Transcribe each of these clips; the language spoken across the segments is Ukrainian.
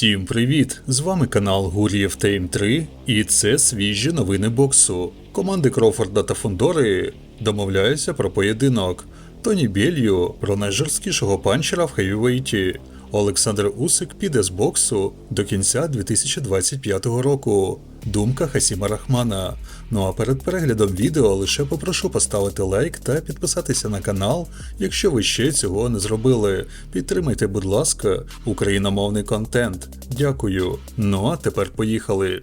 Всім привіт! З вами канал Гур'єв Тейм 3 і це свіжі новини боксу. Команди Крофорда та Фондори домовляються про поєдинок. Тоні Бєлью про найжорсткішого панчера в хевівейті. Олександр Усик піде з боксу до кінця 2025 року. Думка Хасіма Рахмана. Ну а перед переглядом відео лише попрошу поставити лайк та підписатися на канал, якщо ви ще цього не зробили. Підтримайте, будь ласка, україномовний контент. Дякую. Ну а тепер поїхали.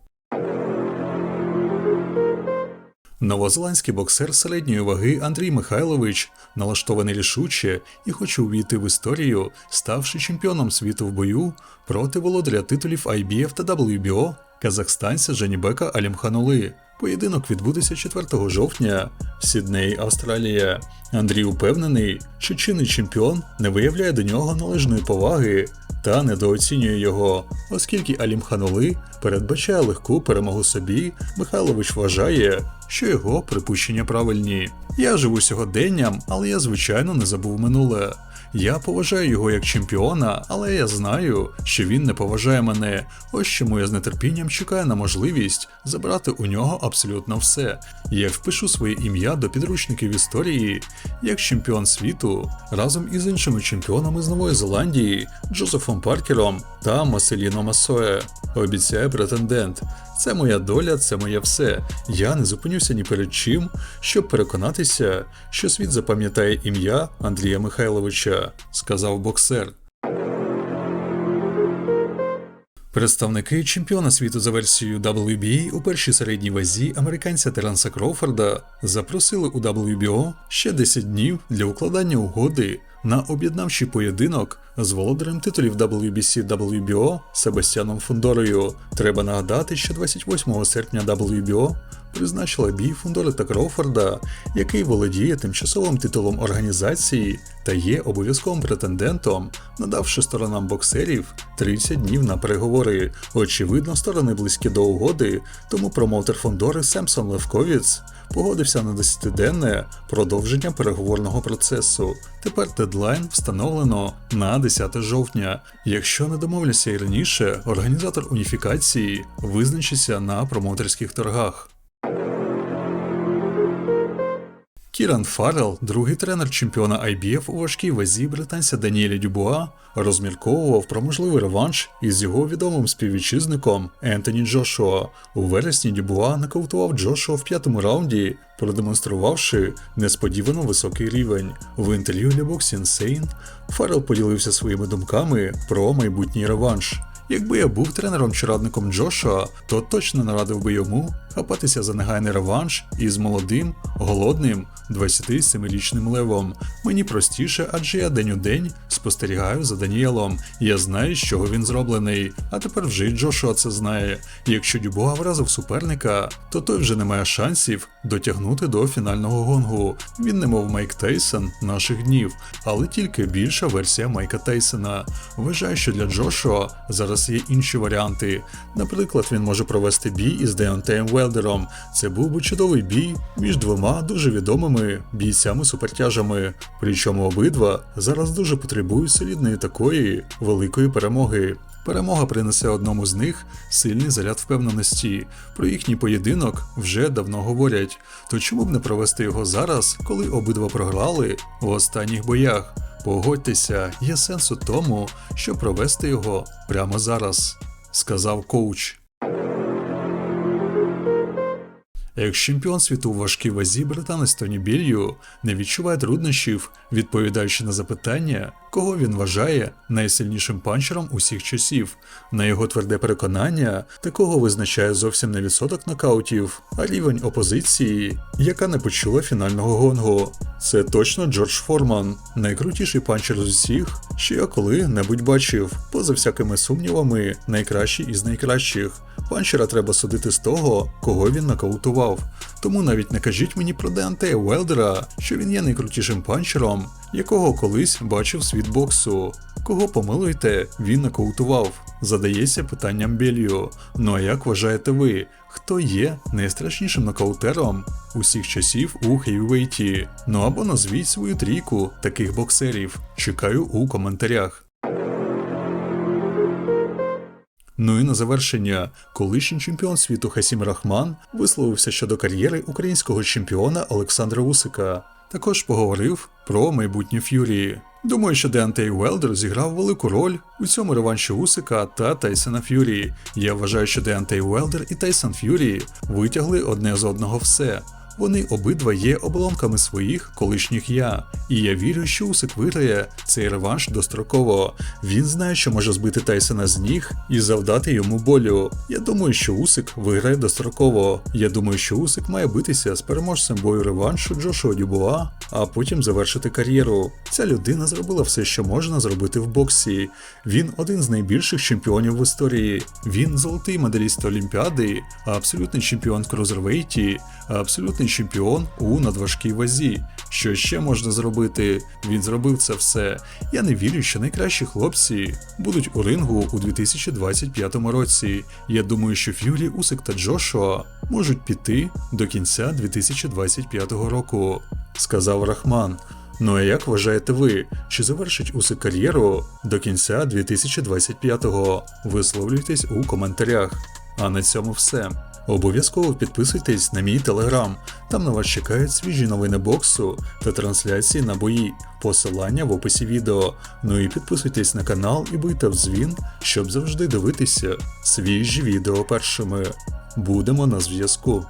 Новозеландський боксер середньої ваги Андрій Михайлович налаштований рішуче і хоче увійти в історію, ставши чемпіоном світу в бою проти володаря титулів IBF та WBO казахстанця Жанібека Алімханули. Поєдинок відбудеться 4 жовтня в Сіднеї, Австралія. Андрій упевнений, що чинний чемпіон не виявляє до нього належної поваги та недооцінює його, оскільки Алім Ханули передбачає легку перемогу собі, Михайлович вважає, що його припущення правильні. Я живу сьогоденням, але я звичайно не забув минуле. Я поважаю його як чемпіона, але я знаю, що він не поважає мене. Ось чому я з нетерпінням чекаю на можливість забрати у нього абсолютно все. Я впишу своє ім'я до підручників історії як чемпіон світу разом із іншими чемпіонами з Нової Зеландії, Джозефом Паркером та Маселіно Масое. Обіцяє претендент. Це моя доля, це моє все. Я не зупинюся ні перед чим, щоб переконатися, що світ запам'ятає ім'я Андрія Михайловича, сказав боксер. Представники чемпіона світу за версією WBA у першій середній вазі американця Теранса Кроуфорда запросили у WBO ще 10 днів для укладання угоди на об'єднавчий поєдинок з володарем титулів WBC WBO Себастьяном Фундорою. Треба нагадати, що 28 серпня WBO призначила бій Фундори та Кроуфорда, який володіє тимчасовим титулом організації та є обов'язковим претендентом, надавши сторонам боксерів 30 днів на переговори. Очевидно, сторони близькі до угоди, тому промоутер Фондори Семсон Левковіц погодився на 10-денне продовження переговорного процесу. Тепер дедлайн встановлено на 10 жовтня. Якщо не домовляться і раніше, організатор уніфікації визначиться на промоутерських торгах. Кіран Фаррел, другий тренер чемпіона IBF у важкій вазі британця Даніеля Дюбуа, розмірковував про можливий реванш із його відомим співвітчизником Ентоні Джошуа. У вересні Дюбуа нокаутував Джошуа в п'ятому раунді, продемонструвавши несподівано високий рівень. В інтерв'ю для Box Insane Фаррел поділився своїми думками про майбутній реванш. Якби я був тренером чи радником Джошуа, то точно нарадив би йому хапатися за негайний реванш із молодим, голодним 27-річним левом. Мені простіше, адже я день у день спостерігаю за Даніелом. Я знаю, з чого він зроблений. А тепер вже й Джошуа це знає. Якщо Дюбуа вразив суперника, то той вже не має шансів дотягнути до фінального гонгу. Він не мов Майк Тейсон наших днів, але тільки більша версія Майка Тейсона. Вважаю, що для Джошуа зараз є інші варіанти. Наприклад, він може провести бій із Деонтеєм Велдером. Це був би чудовий бій між двома дуже відомими бійцями-супертяжами. Причому обидва зараз дуже потребують солідної такої великої перемоги. Перемога принесе одному з них сильний заряд впевненості. Про їхній поєдинок вже давно говорять. То чому б не провести його зараз, коли обидва програли в останніх боях? Погодьтеся, є сенс у тому, щоб провести його прямо зараз, сказав коуч. Як чемпіон світу у важкій вазі британець Тоні Білью не відчуває труднощів, відповідаючи на запитання, кого він вважає найсильнішим панчером усіх часів. На його тверде переконання, такого визначає зовсім не відсоток нокаутів, а рівень опозиції, яка не почула фінального гонгу. Це точно Джордж Форман, найкрутіший панчер з усіх, що я коли-небудь бачив, поза всякими сумнівами, найкращий із найкращих. Панчера треба судити з того, кого він нокаутував. Коментував. Тому навіть не кажіть мені про Деантея Уелдера, що він є найкрутішим панчером, якого колись бачив світ боксу. Кого помилуєте, він нокаутував. Задається питанням Белью. Ну а як вважаєте ви, хто є найстрашнішим нокаутером усіх часів у хейвейті? Ну або назвіть свою трійку таких боксерів. Чекаю у коментарях. Ну і на завершення, колишній чемпіон світу Хасім Рахман висловився щодо кар'єри українського чемпіона Олександра Усика. Також поговорив про майбутнє Ф'юрі. Думаю, що Деантей Уелдер зіграв велику роль у цьому реванші Усика та Тайсона Ф'юрі. Я вважаю, що Деантей Уелдер і Тайсон Ф'юрі витягли одне з одного все. Вони обидва є оболонками своїх колишніх я, і я вірю, що Усик виграє цей реванш достроково. Він знає, що може збити Тайсона з ніг і завдати йому болю. Я думаю, що Усик виграє достроково. Я думаю, що Усик має битися з переможцем бою реваншу Джошуа Дюбуа, а потім завершити кар'єру. Ця людина зробила все, що можна зробити в боксі. Він один з найбільших чемпіонів в історії. Він золотий медаліст Олімпіади, абсолютний чемпіон крузервейті, а абсолютний чемпіон у надважкій вазі. Що ще можна зробити? Він зробив це все. Я не вірю, що найкращі хлопці будуть у рингу у 2025 році. Я думаю, що Ф'юрі, Усик та Джошуа можуть піти до кінця 2025 року, сказав Рахман. Ну а як вважаєте ви, чи завершить Усик кар'єру до кінця 2025-го? Висловлюйтесь у коментарях. А на цьому все. Обов'язково підписуйтесь на мій телеграм. Там на вас чекають свіжі новини боксу та трансляції на бої. Посилання в описі відео. Ну і підписуйтесь на канал і будьте в дзвін, щоб завжди дивитися свіжі відео першими. Будемо на зв'язку.